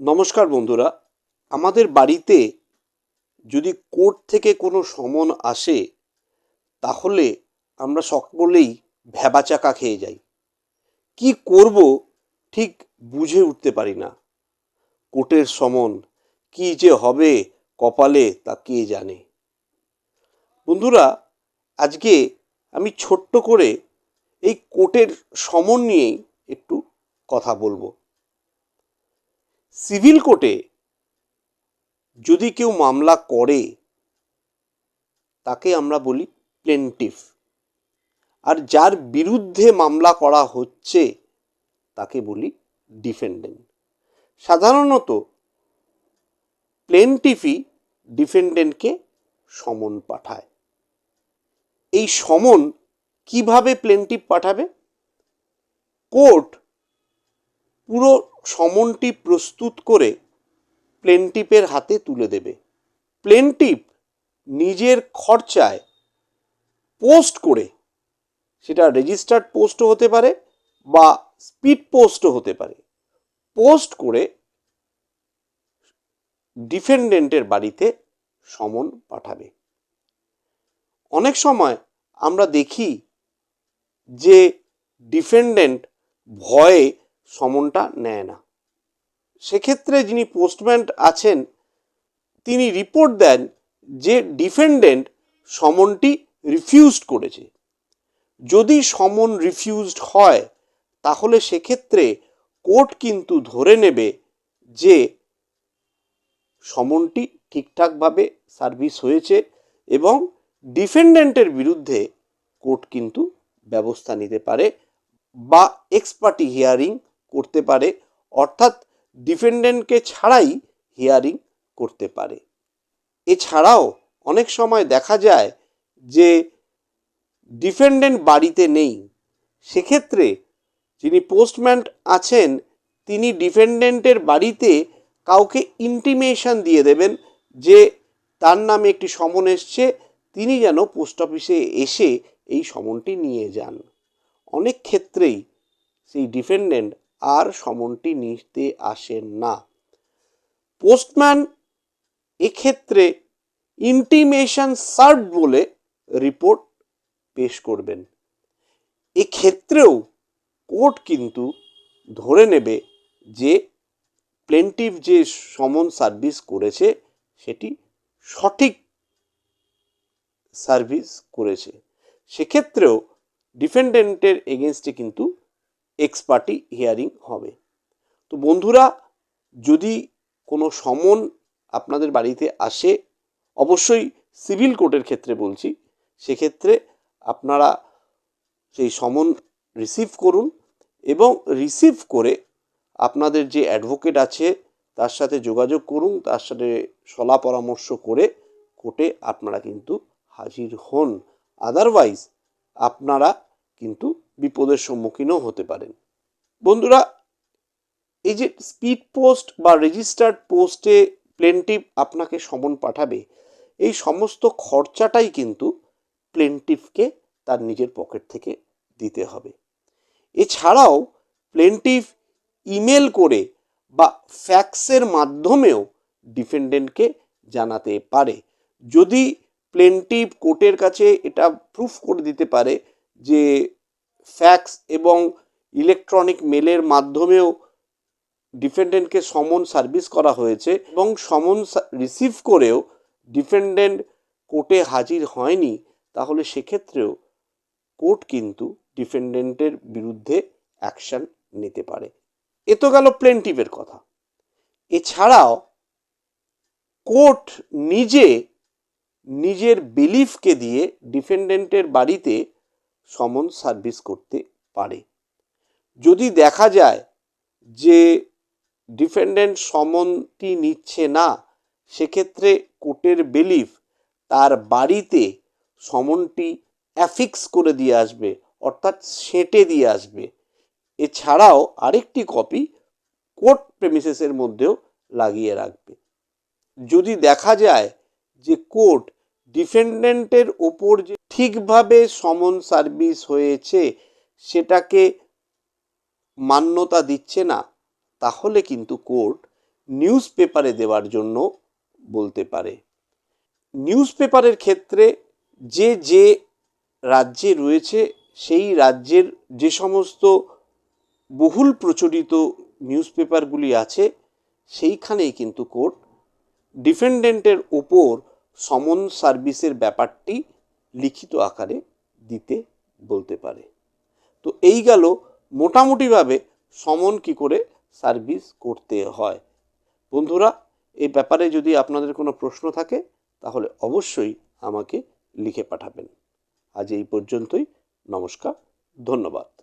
নমস্কার বন্ধুরা। আমাদের বাড়িতে যদি কোর্ট থেকে কোনো সমন আসে, তাহলে আমরা সকলেই ভ্যাবাচাকা খেয়ে যাই। কি করব ঠিক বুঝে উঠতে পারি না। কোর্টের সমন কি যে হবে কপালে তা কে জানে। বন্ধুরা, আজকে আমি ছোট্ট করে এই কোর্টের সমন নিয়েই একটু কথা বলব। সিভিল কোর্টে যদি কেউ মামলা করে, তাকে আমরা বলি প্লেন্টিফ আর যার বিরুদ্ধে মামলা করা হচ্ছে, তাকে বলি ডিফেন্ডেন্ট সাধারণত প্লেন্টিফই ডিফেন্ডেন্টকে সমন পাঠায়। এই সমন কীভাবে প্লেন্টিফ পাঠাবে? কোর্ট পুরো সমনটি প্রস্তুত করে প্লেনটিপের হাতে তুলে দেবে। প্লেনটিপ নিজের খরচায় পোস্ট করে, সেটা রেজিস্টার্ড পোস্টও হতে পারে বা স্পিড পোস্টও হতে পারে। পোস্ট করে ডিফেন্ডেন্টের বাড়িতে সমন পাঠাবে। অনেক সময় আমরা দেখি যে ডিফেন্ডেন্ট ভয়ে সমনটা নেয় না। সেক্ষেত্রে যিনি পোস্টম্যান আছেন, তিনি রিপোর্ট দেন যে ডিফেন্ডেন্ট সমনটি রিফিউজড করেছে। যদি সমন রিফিউজড হয়, তাহলে সেক্ষেত্রে কোর্ট কিন্তু ধরে নেবে যে সমনটি ঠিকঠাকভাবে সার্ভিস হয়েছে এবং ডিফেন্ডেন্টের বিরুদ্ধে কোর্ট কিন্তু ব্যবস্থা নিতে পারে বা এক্সপার্টি হিয়ারিং করতে পারে, অর্থাৎ ডিফেন্ডেন্টকে ছাড়াই হিয়ারিং করতে পারে। এছাড়াও অনেক সময় দেখা যায় যে ডিফেন্ডেন্ট বাড়িতে নেই। সেক্ষেত্রে যিনি পোস্টম্যান আছেন, তিনি ডিফেন্ডেন্টের বাড়িতে কাউকে ইন্টিমেশন দিয়ে দেবেন যে তার নামে একটি সমন এসছে, তিনি যেন পোস্ট অফিসে এসে এই সমনটি নিয়ে যান। অনেক ক্ষেত্রেই সেই ডিফেন্ডেন্ট আর সমনটি নিতে আসেন না। পোস্টম্যান এক্ষেত্রে ইন্টিমেশন সার্ভ বলে রিপোর্ট পেশ করবেন। এক্ষেত্রেও কোর্ট কিন্তু ধরে নেবে যে প্লেন্টিভ যে সমন সার্ভিস করেছে, সেটি সঠিক সার্ভিস করেছে। সেক্ষেত্রেও ডিফেন্ডেন্টের এগেনস্টে কিন্তু এক্সপার্টি হিয়ারিং হবে। তো বন্ধুরা, যদি কোনো সমন আপনাদের বাড়িতে আসে, অবশ্যই সিভিল কোর্টের ক্ষেত্রে বলছি, সেক্ষেত্রে আপনারা সেই সমন রিসিভ করুন এবং রিসিভ করে আপনাদের যে অ্যাডভোকেট আছে, তার সাথে যোগাযোগ করুন, তার সাথে সলা পরামর্শ করে কোর্টে আপনারা কিন্তু হাজির হন। আদারওয়াইজ আপনারা কিন্তু বিপদের সম্মুখীনও হতে পারেন। বন্ধুরা, এই যে স্পিড পোস্ট বা রেজিস্টার্ড পোস্টে প্লেনটিভ আপনাকে সমন পাঠাবে, এই সমস্ত খরচাটাই কিন্তু প্লেনটিভকে তার নিজের পকেট থেকে দিতে হবে। এছাড়াও প্লেনটিভ ইমেল করে বা ফ্যাক্সের মাধ্যমেও ডিফেন্ডেন্টকে জানাতে পারে। যদি প্লেনটিভ কোর্টের কাছে এটা প্রুফ করে দিতে পারে যে ফ্যাক্স এবং ইলেকট্রনিক মেলের মাধ্যমেও ডিফেন্ডেন্টকে সমন সার্ভিস করা হয়েছে এবং সমন রিসিভ করেও ডিফেন্ডেন্ট কোর্টে হাজির হয়নি, তাহলে সেক্ষেত্রেও কোর্ট কিন্তু ডিফেন্ডেন্টের বিরুদ্ধে অ্যাকশন নিতে পারে। এ তো গেল প্লেন্টিভের কথা। এছাড়াও কোর্ট নিজে নিজের বিলিফকে দিয়ে ডিফেন্ডেন্টের বাড়িতে সমন সার্ভিস করতে পারে। যদি দেখা যায় যে ডিফেন্ডেন্ট সমনটি নিচ্ছে না, সেক্ষেত্রে কোর্টের বিলিফ তার বাড়িতে সমনটি অ্যাফিক্স করে দিয়ে আসবে, অর্থাৎ সেঁটে দিয়ে আসবে। এছাড়াও আরেকটি কপি কোর্ট প্রেমিসেসের মধ্যেও লাগিয়ে রাখবে। যদি দেখা যায় যে কোর্ট ডিফেন্ডেন্টের ওপর যে ঠিকভাবে সমন সার্ভিস হয়েছে, সেটাকে মান্যতা দিচ্ছে না, তাহলে কিন্তু কোর্ট নিউজ পেপারে দেওয়ার জন্য বলতে পারে। নিউজ পেপারের ক্ষেত্রে যে যে রাজ্যে রয়েছে, সেই রাজ্যের যে সমস্ত বহুল প্রচলিত নিউজ পেপারগুলি আছে, সেইখানেই কিন্তু কোর্ট ডিফেন্ডেন্টের ওপর সমন সার্ভিসের ব্যাপারটি লিখিত আকারে দিতে বলতে পারে। তো এই গেল মোটামুটিভাবে সমন কি করে সার্ভিস করতে হয়। বন্ধুরা, এই ব্যাপারে যদি আপনাদের কোনো প্রশ্ন থাকে, তাহলে অবশ্যই আমাকে লিখে পাঠাবেন। আজ এই পর্যন্তই। নমস্কার, ধন্যবাদ।